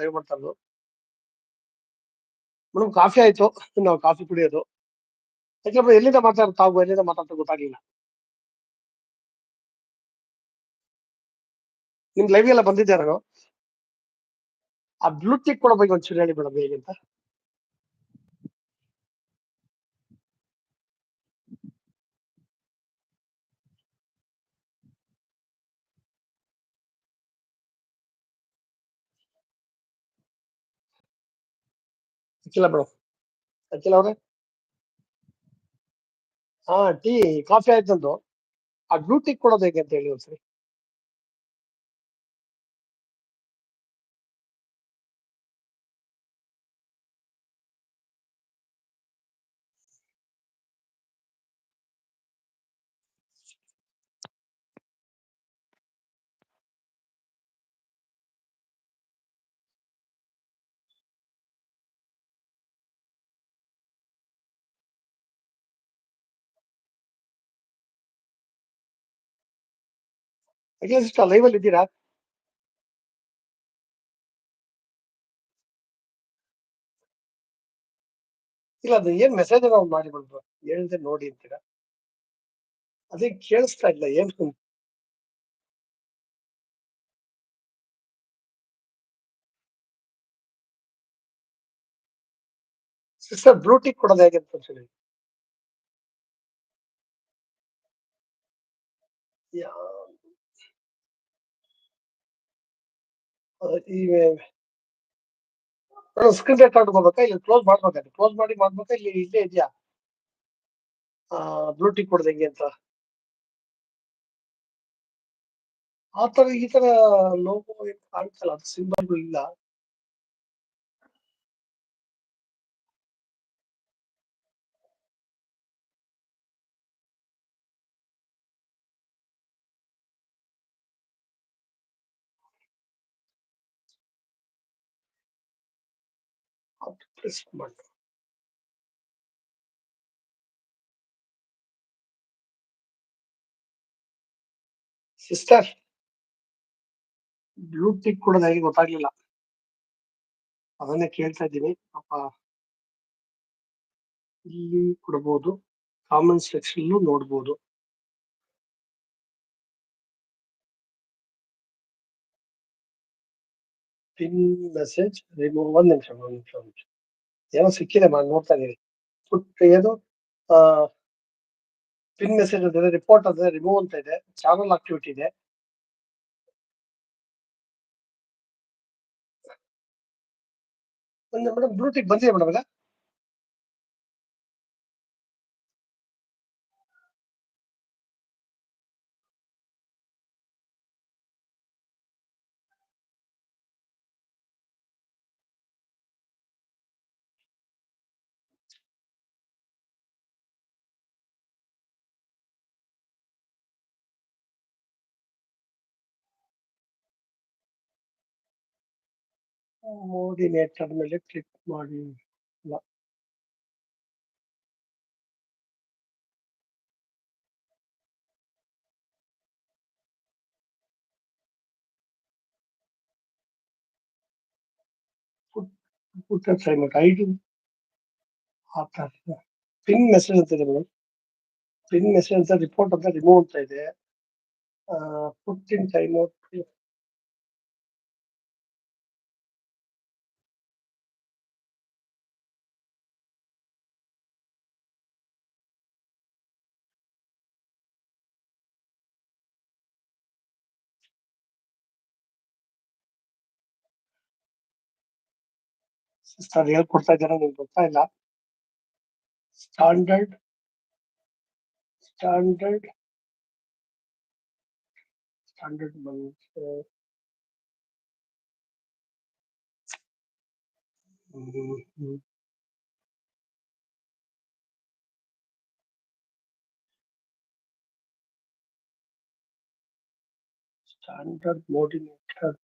ದಯ ಮಾಡ್ತಾ ಇರೋದು? ಮೇಡಮ್ ಕಾಫಿ ಆಯ್ತು. ನಾವು ಕಾಫಿ ಕುಡಿಯೋದು. ಯಾಕಂದ್ರೆ ಎಲ್ಲಿಂದ ಮಾತಾಡ್ತಾ ತಾವು ಎಲ್ಲಿಂದ ಮಾತಾಡ್ತಾ ಗೊತ್ತಾಗ್ಲಿಲ್ಲ. ನಿಮ್ ಲೈವ್ ಎಲ್ಲ ಬಂದಿದ್ದೆ ನಾನು? ಆ ಬ್ಲೂಟಿಕ್ ಕೊಡೋ ಬಗ್ಗೆ ಒಂಚೂರು ಹೇಳಿ ಮೇಡಮ್ ಹೇಗೆ ಅಂತ. ಅಖಿಲ ಮೇಡಮ್ ಅಖಿಲ ಅವ್ರೆ ಹಾ ಟೀ ಕಾಫಿ ಆಯ್ತಂದು ಆ ಬ್ಲೂಟಿಕ್ ಕೊಡೋದು ಹೇಗೆ ಅಂತ ಹೇಳಿ ಒಂದ್ಸರಿ. ಅಖಿಲ ಸಿಸ್ಟರ್ ಲೈವ್ ಅಲ್ಲಿ ಇದ್ದೀರಾ ಇಲ್ಲ ಅದು ಏನ್ ಮೆಸೇಜ್ ನಾವು ಮಾಡಿ ಬಂದ್ರು ಹೇಳಿದ್ರೆ ನೋಡಿ ಅಂತೀರಾ ಅದೇ ಕೇಳಿಸ್ತಾ ಇಲ್ಲ ಏನ್ ಸಿಸ್ಟರ್ ಬ್ಲೂಟಿಕ್ ಕೊಡೋದು ಹೇಗೆ ಅಂತ ಒಂದ್ಸರಿ ಯಾ- ಈ ಸ್ಕ್ರೀನ್ ರೆಕಾರ್ಡ್ ಹೋಗ್ಬೇಕಾ ಇಲ್ಲಿ ಕ್ಲೋಸ್ ಮಾಡ್ಬೇಕಾ ಕ್ಲೋಸ್ ಮಾಡಿ ಮಾಡ್ಬೇಕಾ? ಇಲ್ಲಿ, ಇಲ್ಲೇ ಇದೆಯಾ? ಬ್ಲೂಟಿ ಕೊಡ್ದಂಗೆ ಅಂತ. ಆ ತರ ಈ ತರ ಲೋಗೋ ಕಾಣ್ತಲ್ಲ? ಅದು ಸಿಂಬಲ್ ಇಲ್ಲ. ಪ್ರೆಸ್ ಮಾಡಿ ಸಿಸ್ಟರ್ ಬ್ಲೂಟಿಕ್ ಕೂಡ ನನಗೆ ಗೊತ್ತಾಗ್ಲಿಲ್ಲ. ಅದನ್ನೇ ಕೇಳ್ತಾ ಇದ್ದೀನಿ. ಪಾಪ ಇಲ್ಲಿ ಕೊಡಬಹುದು ಕಾಮನ್ ಸೆಕ್ಷನ್ ನೋಡ್ಬೋದು. ಪಿನ್ ಮೆಸೇಜ್ ರಿಮೂವ್ ಒಂದ್ ನಿಮಿಷ ಒಂದ್ ನಿಮಿಷ ಒಂದ್ ಏನೋ ಸಿಕ್ಕಿದೆ ಮಾಡಿ ನೋಡ್ತಾ ಇದ್ದೀನಿ ಪುಟ್ ಏನು ಪಿನ್ ಮೆಸೇಜ್ ಅಂತ ರಿಪೋರ್ಟ್ ಅಂದ್ರೆ ರಿಮೂವ್ ಅಂತ ಇದೆ ಚಾನಲ್ ಆಕ್ಟಿವಿಟಿ ಇದೆ ಮೇಡಮ್ ಬ್ಲೂಟಿಕ್ ಬಂದಿದೆ ಮೇಡಮ್ ಮೋಡಿನೇಟರ್ ಮೇಲೆ ಕ್ಲಿಕ್ ಮಾಡಿ. ಇಲ್ಲ ಪುಟ್ ಅಸೈನ್ಮೆಂಟ್ ಐದು. ಪಿನ್ ಮೆಸೇಜ್ ಅಂತ ಇದೆ ಮೇಡಮ್. ಪಿನ್ ಮೆಸೇಜ್ ಅಂತ ರಿಪೋರ್ಟ್ ಅಂತ ರಿಮೂವ್ ಅಂತ ಇದೆ. Put in time out sister ಹೇಳ್ಕೊಡ್ತಾ ಇದ್ದಾರೆ ನಿಮ್ಗೆ ಗೊತ್ತಾ ಇಲ್ಲ ಸ್ಟ್ಯಾಂಡರ್ಡ್ ಸ್ಟ್ಯಾಂಡರ್ಡ್ ಸ್ಟ್ಯಾಂಡರ್ಡ್ ಬಂದು ಸ್ಟ್ಯಾಂಡರ್ಡ್ ಮೋಡಿನೇಟರ್